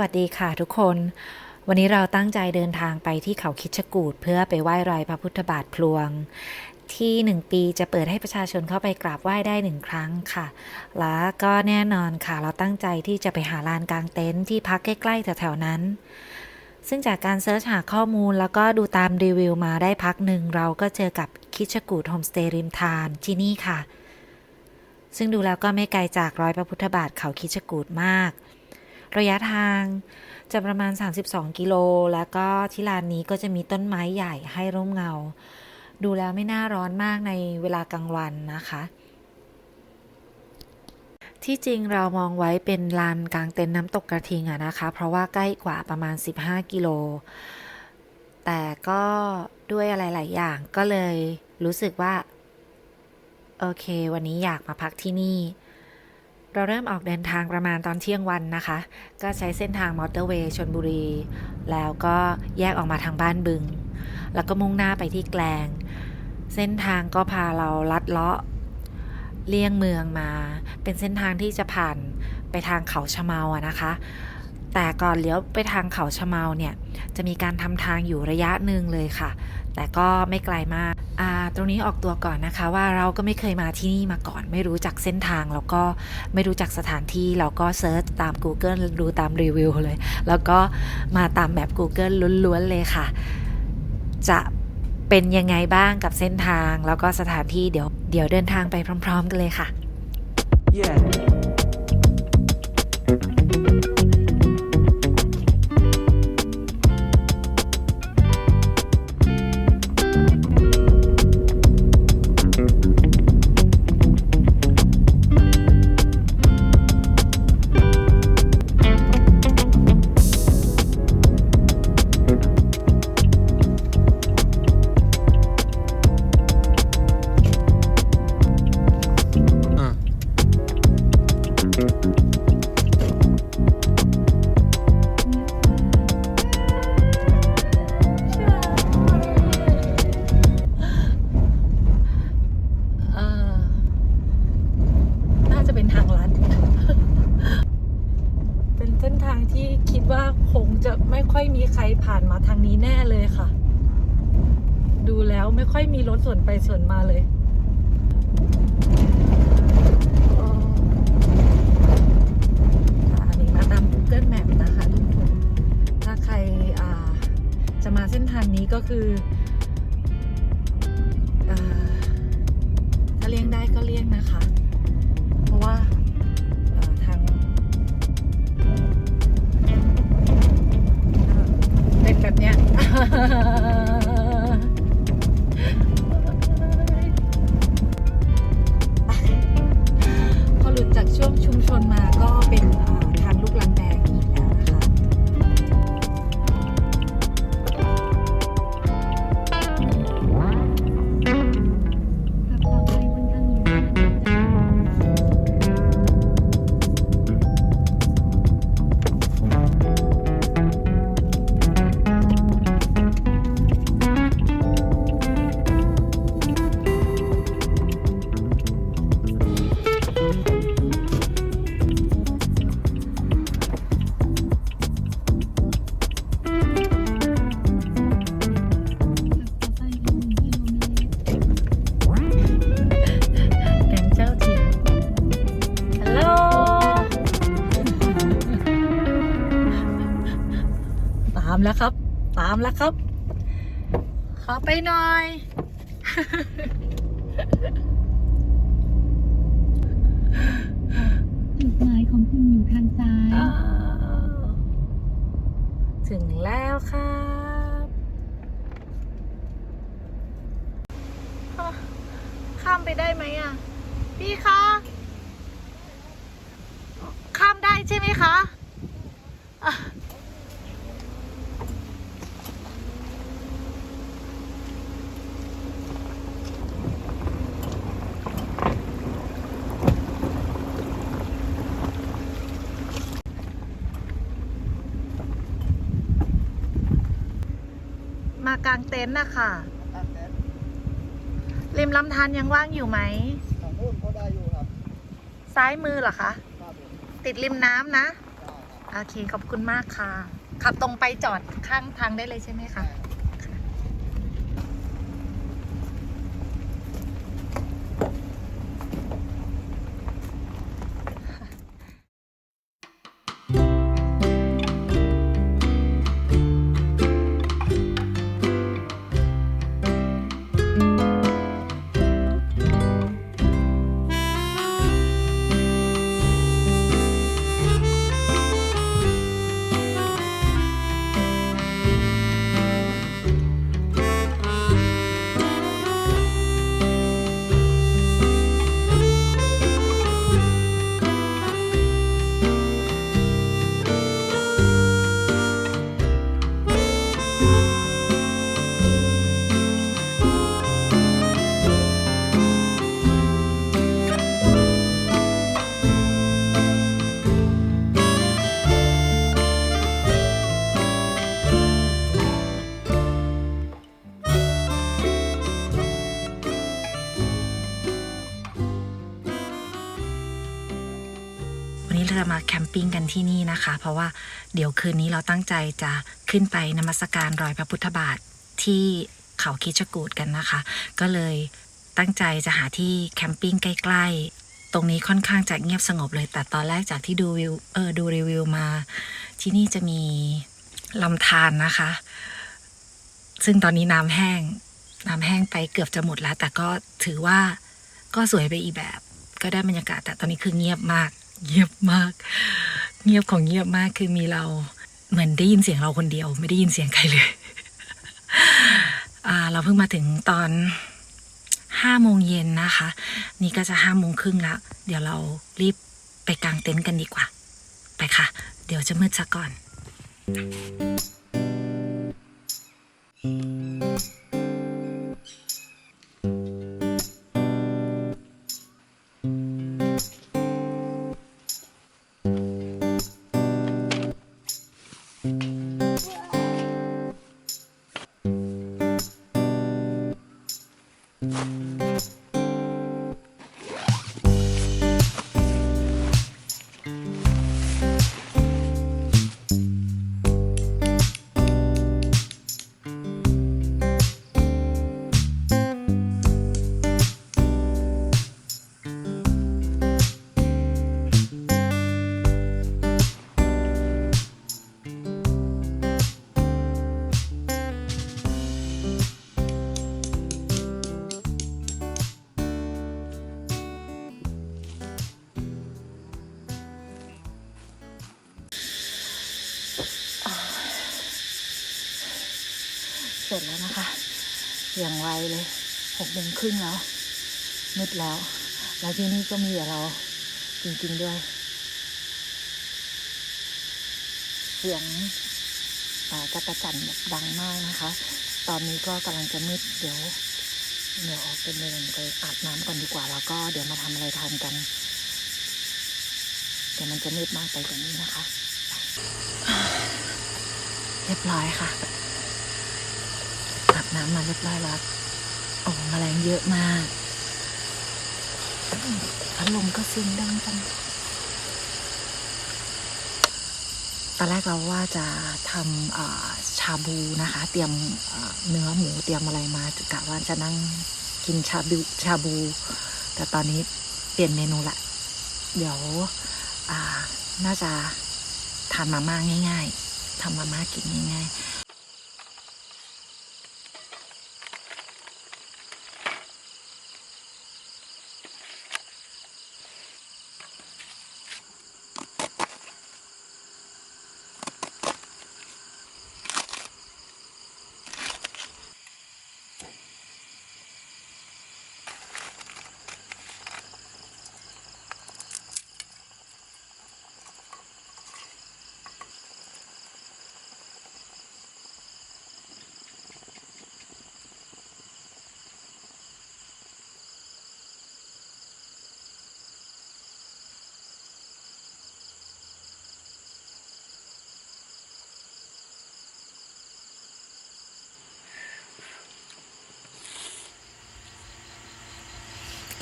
วัสดีค่ะทุกคน วันนี้เราตั้งใจเดินทางไปที่เขาคิดชกูดเพื่อไปไหว้รอยพระพุทธบาทพลวง ที่หนึ่งปีจะเปิดให้ประชาชนเข้าไปกราบไหว้ได้หนึ่งครั้งค่ะ แล้วก็แน่นอนค่ะเราตั้งใจที่จะไปหาลานกลางเต็นท์ที่พักใกล้ๆแถวๆนั้น ซึ่งจากการเซิร์ชหาข้อมูลแล้วก็ดูตามรีวิวมาได้พักหนึ่งเราก็เจอกับคิชกูดโฮมสเตย์ริมทานที่นี่ค่ะ ซึ่งดูแล้วก็ไม่ไกลจากรอยพระพุทธบาทเขาคิชกูดมาก ระยะทางจะประมาณ 32 กิโล แล้วก็ที่ลานนี้ก็จะมีต้นไม้ใหญ่ให้ร่มเงา ดูแล้วไม่น่าร้อนมากในเวลากลางวันนะคะ ที่จริงเรามองไว้เป็นลานกลางเต็นท์น้ำตกกระทิงอะนะคะ เพราะว่าใกล้กว่าประมาณ 15 กิโล แต่ก็ด้วยอะไรหลายอย่างก็เลยรู้สึกว่า โอเค วันนี้อยากมาพักที่นี่ เราเริ่มออกเดินทางประมาณตอนเที่ยงวันนะคะ ก็ใช้เส้นทางมอเตอร์เวย์ชนบุรี แล้วก็แยกออกมาทางบ้านบึง แล้วก็มุ่งหน้าไปที่แกลง เส้นทางก็พาเราลัดเลาะเลี่ยงเมืองมา เป็นเส้นทางที่จะผ่านไปทางเขาชะเมาอะนะคะ แต่ก่อนเลี้ยวไปทางเขาชะเมาเนี่ย จะมีการทำทางอยู่ระยะหนึ่งเลยค่ะ แต่ก็ไม่ไกลมากอ่าตรงนี้ออกตัวก่อนนะคะว่าเราก็ไม่เคยมาที่นี่มาก่อน ไม่รู้จักเส้นทางแล้วก็ไม่รู้จักสถานที่เราก็เซิร์ชตาม Google ดูตามรีวิวเลย แล้วก็มาตามแบบ Google ล้วนๆเลยค่ะ จะเป็นยังไงบ้างกับเส้นทางแล้วก็สถานที่เดี๋ยวเดี๋ยวเดินทางไปพร้อม ๆ กันเลยค่ะ Yeah. ครับ ขอไปหน่อย จุดหมายของคุณอยู่ทางซ้ายอ้าวถึงแล้วครับฮะข้ามไปได้ไหมอะ พี่คะ ข้ามได้ใช่ไหมคะอะมากางเต็นท์นะคะริมลำธารยังว่างอยู่ไหมทางนู้นเขาได้อยู่ครับซ้ายมือเหรอคะครับผมติดริมน้ำนะ ได้ครับอโอเคขอบคุณมากค่ะ ขับตรงไปจอดข้างทางได้เลยใช่ไหมคะ วัน ที่นี่นะคะ เพราะว่าเดี๋ยวคืนนี้เราตั้งใจจะขึ้นไปนมัสการรอยพระพุทธบาทที่เขาคิชกูดกันนะคะ ก็เลยตั้งใจจะหาที่แคมปิ้งใกล้ๆ ตรงนี้ค่อนข้างจะเงียบสงบเลย แต่ตอนแรกจากที่ดูวิวเออดูรีวิวมา ที่นี่จะมีลำธารนะคะ ซึ่งตอนนี้น้ำแห้ง น้ำแห้งไปเกือบจะหมดแล้ว แต่ก็ถือว่าก็สวยไปอีกแบบ ก็ได้บรรยากาศแต่ตอนนี้คือเงียบมาก เงียบมาก เงียบของเงียบมากคือมีเราเหมือนได้ยินเสียงเราคนเดียว ไม่ได้ยินเสียงใครเลยอ่าเราเพิ่งมาถึงตอนห้าโมงเย็นนะคะ นี่ก็จะห้าโมงครึ่งแล้วเดี๋ยวเรารีบไปกางเต็นท์กันดีกว่า ไปค่ะ เดี๋ยวจะมืดซะก่อน Mm-hmm. เสร็จแล้วนะคะ อย่างไวเลยหกโมงครึ่งแล้วมืดแล้ว แล้วที่นี่ก็มีเราจริงๆด้วย เสียงจักรจันต์ดังมากนะคะ ตอนนี้ก็กำลังจะมืดเดี๋ยวเดี๋ยวออกเป็นเดินไปอาบน้ำก่อนดีกว่า แล้วก็เดี๋ยวมาทำอะไรทานกัน เดี๋ยวมันจะมืดมากไปกว่านี้นะคะ เรียบร้อยค่ะ น้ำมาเรียบร้อยแล้วโอ้แมลงเยอะมากพัดลมก็เสียงดังจังตอนแรกเราว่าจะทำชาบูนะคะ เตรียมเนื้อหมูเตรียมอะไรมากะว่าจะนั่งกินชาบูชาบู แต่ตอนนี้เปลี่ยนเมนูละ เดี๋ยวน่าจะทานมาม่าง่าย ๆทำมาม่ากินง่าย ๆ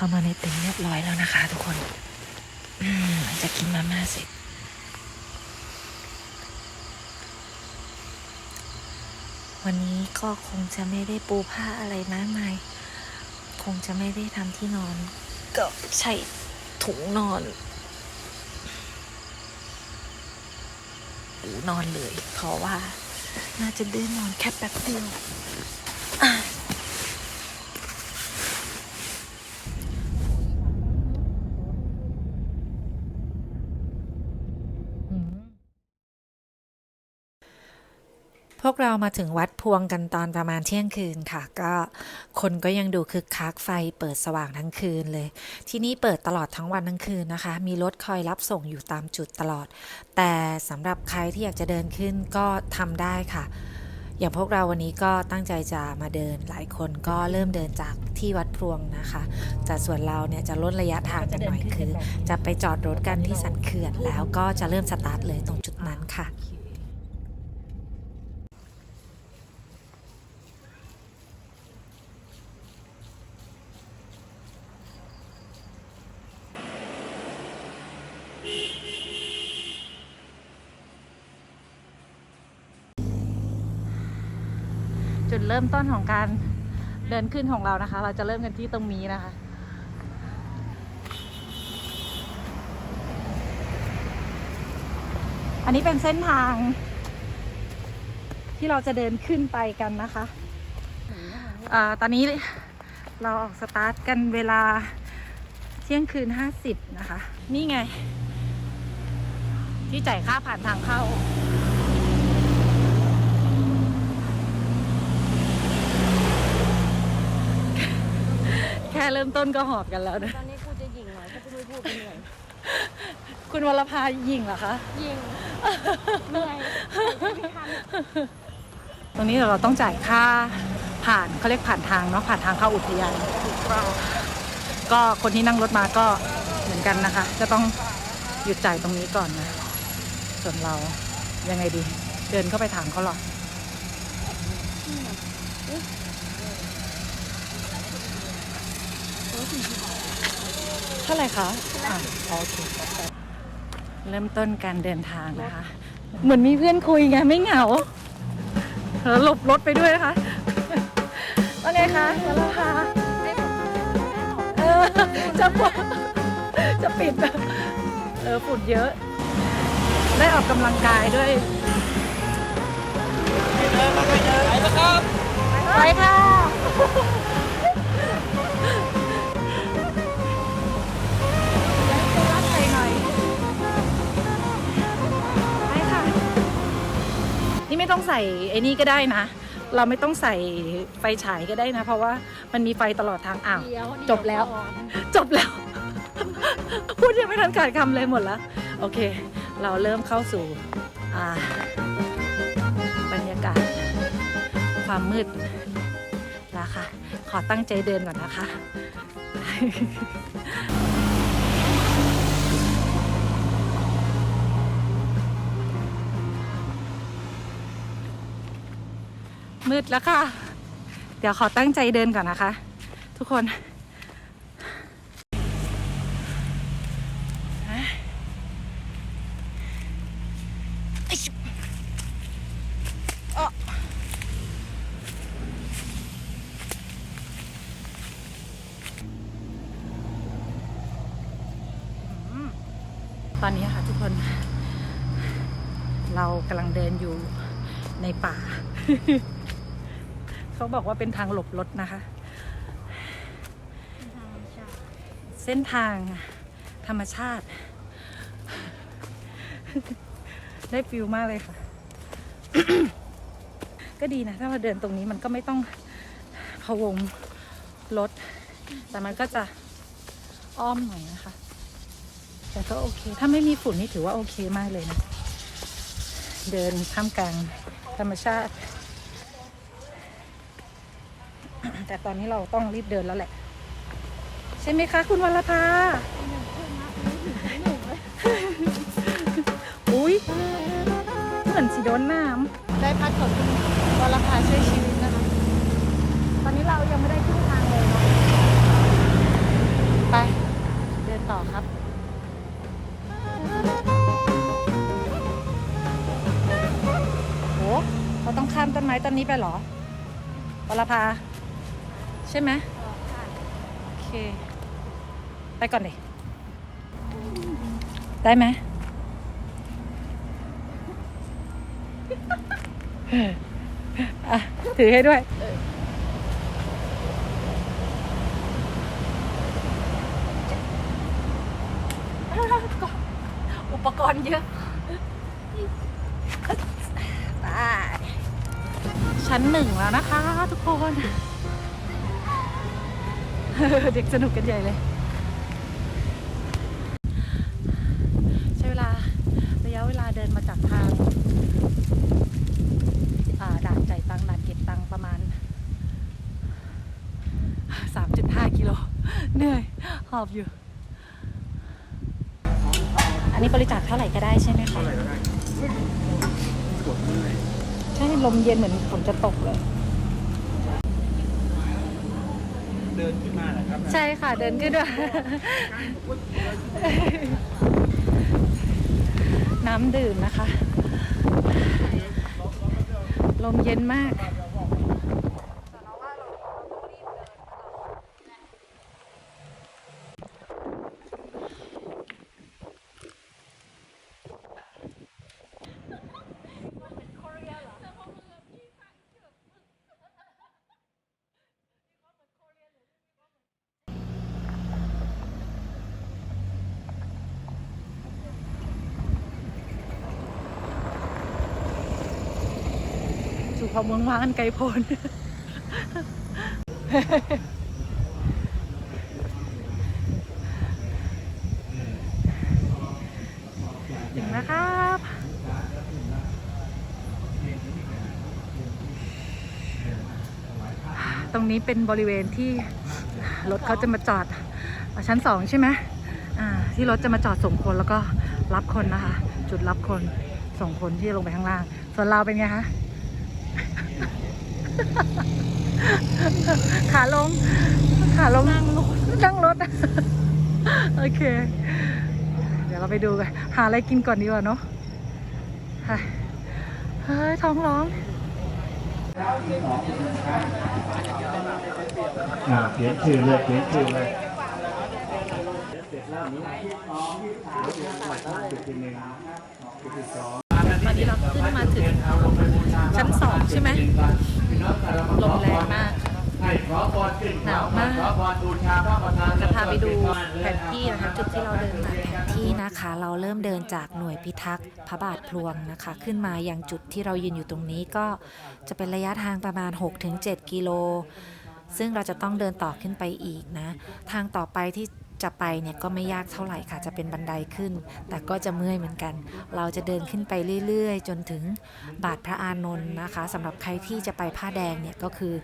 เข้ามาในเต็นท์เรียบร้อยแล้วนะคะ ทุกคนหลังจากกินมาม่าเสร็จวันนี้ก็คงจะไม่ได้ปูผ้าอะไรมากมาย คงจะไม่ได้ทำที่นอน ก็ใช้ถุงนอนหูนอนเลย เพราะว่าน่าจะได้นอนแค่แป๊บเดียว วกเรามาถึงวัดพวงกันตอนประมาณเที่ยงคืนค่ะ ก็คนก็ยังดูคึกคักไฟเปิดสว่างทั้งคืนเลย ที่นี่เปิดตลอดทั้งวันทั้งคืนนะคะ มีรถคอยรับส่งอยู่ตามจุดตลอด แต่สำหรับใครที่อยากจะเดินขึ้นก็ทำได้ค่ะ อย่างพวกเราวันนี้ก็ตั้งใจจะมาเดินหลายคนก็เริ่มเดินจากที่วัดพวงนะคะแต่ส่วนเราเนี่ยจะลดระยะทางกันหน่อยคือ จะไปจอดรถกันที่สันเขื่อนแล้วก็จะเริ่มสตาร์ทเลยตรงจุดนั้นค่ะ เริ่มต้นของการเดินขึ้นของเรานะคะ เราจะเริ่มกันที่ตรงนี้นะคะ อันนี้เป็นเส้นทางที่เราจะเดินขึ้นไปกันนะคะอาตอนนี้เราออกสตาร์ทกันเวลาเที่ยงคืนห้าสิบนะคะ นี่ไง ที่จ่ายค่าผ่านทางเข้า ค่เริ่มต้นก็หอบกันแล้วนะตอนนี้กูจะยิงหน่อยถ้ากูไม่พูดกูเหนื่อยคุณวรภายิงเหรอคะ ยิงเหนื่อยไม่ทันตรงนี้เราต้องจ่ายค่าผ่านเขาเรียกผ่านทางเนาะผ่านทางเข้าอุทยานก็คนที่นั่งรถมาก็เหมือนกันนะคะก็ต้องหยุดจ่ายตรงนี้ก่อนนะ ส่วนเรายังไงดี เดินเข้าไปถามเขาหรอ เท่าไหร่คะอะโอเคเริ่มต้นการเดินทางนะคะ เหมือนมีเพื่อนคุยไงไม่เหงาเธอหลบรถไปด้วยนะคะว่าไงคะมาแล้วค่ะเออจะปดจะปิดเออฝุ่นเยอะ ได้ออกกำลังกายด้วยไปค่ะจะ ต้องใส่ไอ้นี่ก็ได้นะ เราไม่ต้องใส่ไฟฉายก็ได้นะ เพราะว่ามันมีไฟตลอดทางอ้าว เดี๋ยวจบแล้วจบแล้ว พูดยังไม่ทันขาดคำเลยหมดแล้วโอเค เราเริ่มเข้าสู่อ่าบรรยากาศ ความมืดแล้วค่ะ ขอตั้งใจเดินก่อนนะคะ มืดแล้วค่ะ เดี๋ยวขอตั้งใจเดินก่อนนะคะ ทุกคนตอนนี้ค่ะทุกคน เรากำลังเดินอยู่ในป่า เขาบอกว่าเป็นทางหลบรถนะคะ เส้นทางธรรมชาติ ได้ฟิลมากเลยค่ะ ก็ดีนะ ถ้ามาเดินตรงนี้มันก็ไม่ต้องพะวงรถ แต่มันก็จะอ้อมหน่อยนะคะ แต่ก็โอเค ถ้าไม่มีฝุ่นนี่ถือว่าโอเคมากเลยนะ เดินท่ามกลางธรรมชาติ แต่ตอนนี้เราต้องรีบเดินแล้วแหละ ใช่ไหมคะ คุณวรภาอุ้ยเหมือนสีโดนน้ำได้พัดของคุณวรภาช่วยชีวิตนะคะ ตอนนี้เรายังไม่ได้ขึ้นทางเลยเนาะไป เดินต่อครับโหเราต้องข้ามต้นไม้ต้นต้นนี้ไปเหรอวรภา ใช่ไหมโอเค ไปก่อนดิได้ไหมอะ ถือให้ด้วย อุปกรณ์เยอะไปชั้นหนึ่งแล้วนะคะทุกคน เด็กสนุกกันใหญ่เลย ใช้เวลาระยะเวลาเดินมาจากทางอ่าด่านจ่ายตังค์ด่านเก็บตังค์ประมาณ 3.5 กิโลเหนื่อย หอบอยู่ อันนี้บริจาคเท่าไหร่ก็ได้ใช่ไหมคะใช่ลมเย็นเหมือนฝนจะตกเลย เดินขึ้นมาเหรอครับใช่ค่ะเดินขึ้นด้วย น้ำดื่มนะคะ ลมเย็นมาก สู่ควาเมืองว้างอันไกลโพ้นถึงนะครับตรงนี้เป็นบริเวณที่รถเขาจะมาจอดชั้นสองใช่ไหมที่รถจะมาจอดส่งคนแล้วก็รับคนนะคะ จุดรับคนส่งคนที่ลงไปข้างล่าง ส่วนเราเป็นไงคะ ขาลง ขาลงนั่งรถนั่งรถ โอเค เดี๋ยวเราไปดูกัน หาอะไรกินก่อนดีกว่าเนาะเฮ้ยเฮ้ยท้องร้องอ่าเขียนชื่อเลยเขียนชื่อเลยตอนนี้เราขึ้นมาถึงชั้นสองใช่ไหม ลมแรงมากหนาวมากจะพาไปดูแผนที่นะคะจุดที่เราเดินมาที่นะคะเราเริ่มเดินจากหน่วยพิทักษ์พระบาทพลวงนะคะ ขึ้นมายังจุดที่เรายืนอยู่ตรงนี้ก็จะเป็นระยะทางประมาณ 6-7 กิโลซึ่งเราจะต้องเดินต่อขึ้นไปอีกนะ ทางต่อไปที่ จะไปเนี่ยก็ไม่ยากเท่าไหร่ค่ะ จะเป็นบันไดขึ้น แต่ก็จะเมื่อยเหมือนกัน เราจะเดินขึ้นไปเรื่อยๆ จนถึงบาทพระอานนท์นะคะสำหรับใครที่จะไปผ้าแดงเนี่ยก็คือ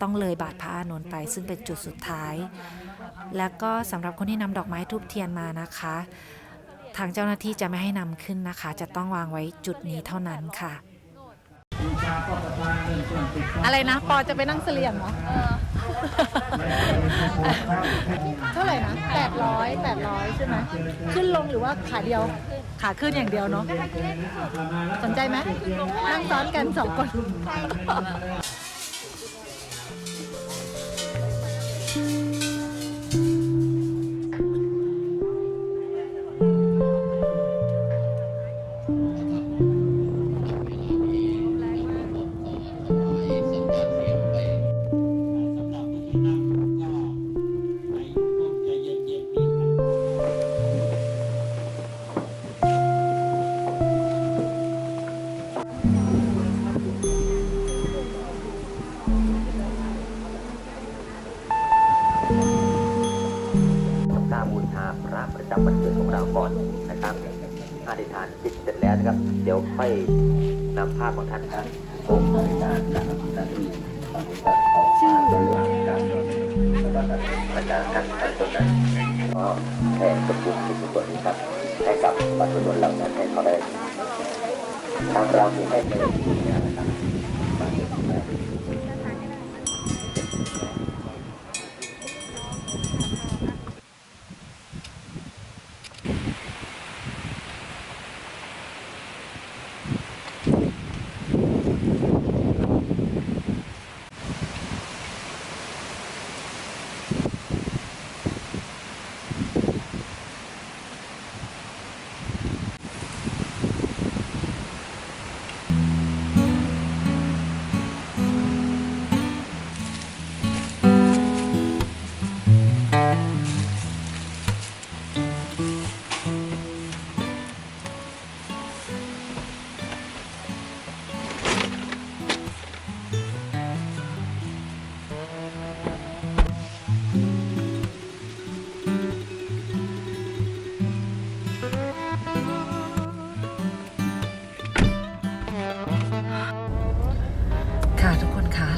ต้องเลยบาทพระอานนท์ไป ซึ่งเป็นจุดสุดท้าย แล้วก็สำหรับคนที่นำดอกไม้ทูบเทียนมานะคะ ทางเจ้าหน้าที่จะไม่ให้นำขึ้นนะคะ จะต้องวางไว้จุดนี้เท่านั้นค่ะ อะไรนะ ปอจะไปนั่งเสลี่ยงเหรอ เท่าไหร่นะแปดร้อยแปดร้อยใช่ไหม ขึ้นลงหรือว่าขาเดียว ขาขึ้นอย่างเดียวเนาะ สนใจไหมนั่งซ้อนกันสองคนท พระประจำวันเกิดของเราก่อนนะครับอธิษฐานจิตเสร็จแล้วนะครับ เดี๋ยวค่อยนำภาพของท่านครับองค์ในการการนาทีชื่ออาจารย์ท่านท่านตรงนั้นก็แผ่สมบูรณ์สุขส่วนนี้ครับให้กับบรรพบุรุษเหล่านั้นให้เขาได้ทางเราที่ให้ไปที่นี่นะครับ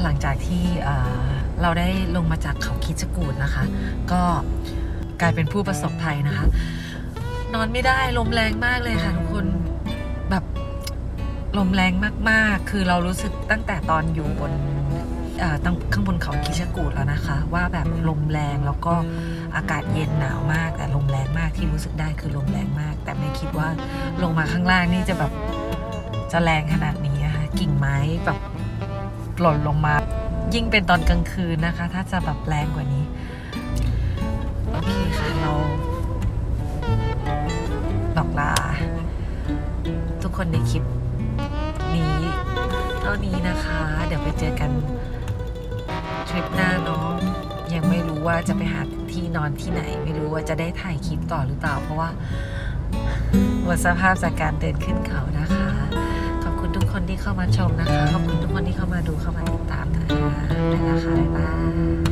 ลังจากที่เราได้ลงมาจากเขาคิดจกูดนะคะ ก็กลายเป็นผู้ประสบภัยนะคะ นอนไม่ได้ลมแรงมากเลยค่ะทุกคนแบบลมแรงมากๆ คือเรารู้สึกตั้งแต่ตอนอยู่บนตั้งข้างบนเขาคิชกูดแล้วนะคะ ว่าแบบลมแรงแล้วก็อากาศเย็นหนาวมาก แต่ลมแรงมากที่รู้สึกได้คือลมแรงมาก แต่ไม่คิดว่าลงมาข้างล่างนี่จะแบบจะแรงขนาดนี้นะคะกิ่งไม้แบบ หล่นลงมา ยิ่งเป็นตอนกลางคืนนะคะ ถ้าจะแบบแรงกว่านี้ โอเคค่ะเราบอกลา ทุกคนในคลิปนี้เท่านี้นะคะ เดี๋ยวไปเจอกันทริปหน้าเนาะยังไม่รู้ว่าจะไปหาที่นอนที่ไหน ไม่รู้ว่าจะได้ถ่ายคลิปต่อหรือเปล่า เพราะว่าหมดสภาพจากการเดินขึ้นเขานะคะ คนที่เข้ามาชมนะคะ ขอบคุณทุกคนที่เข้ามาดูเข้ามาติดตามนะคะไปแล้วค่ะบ๊ายบาย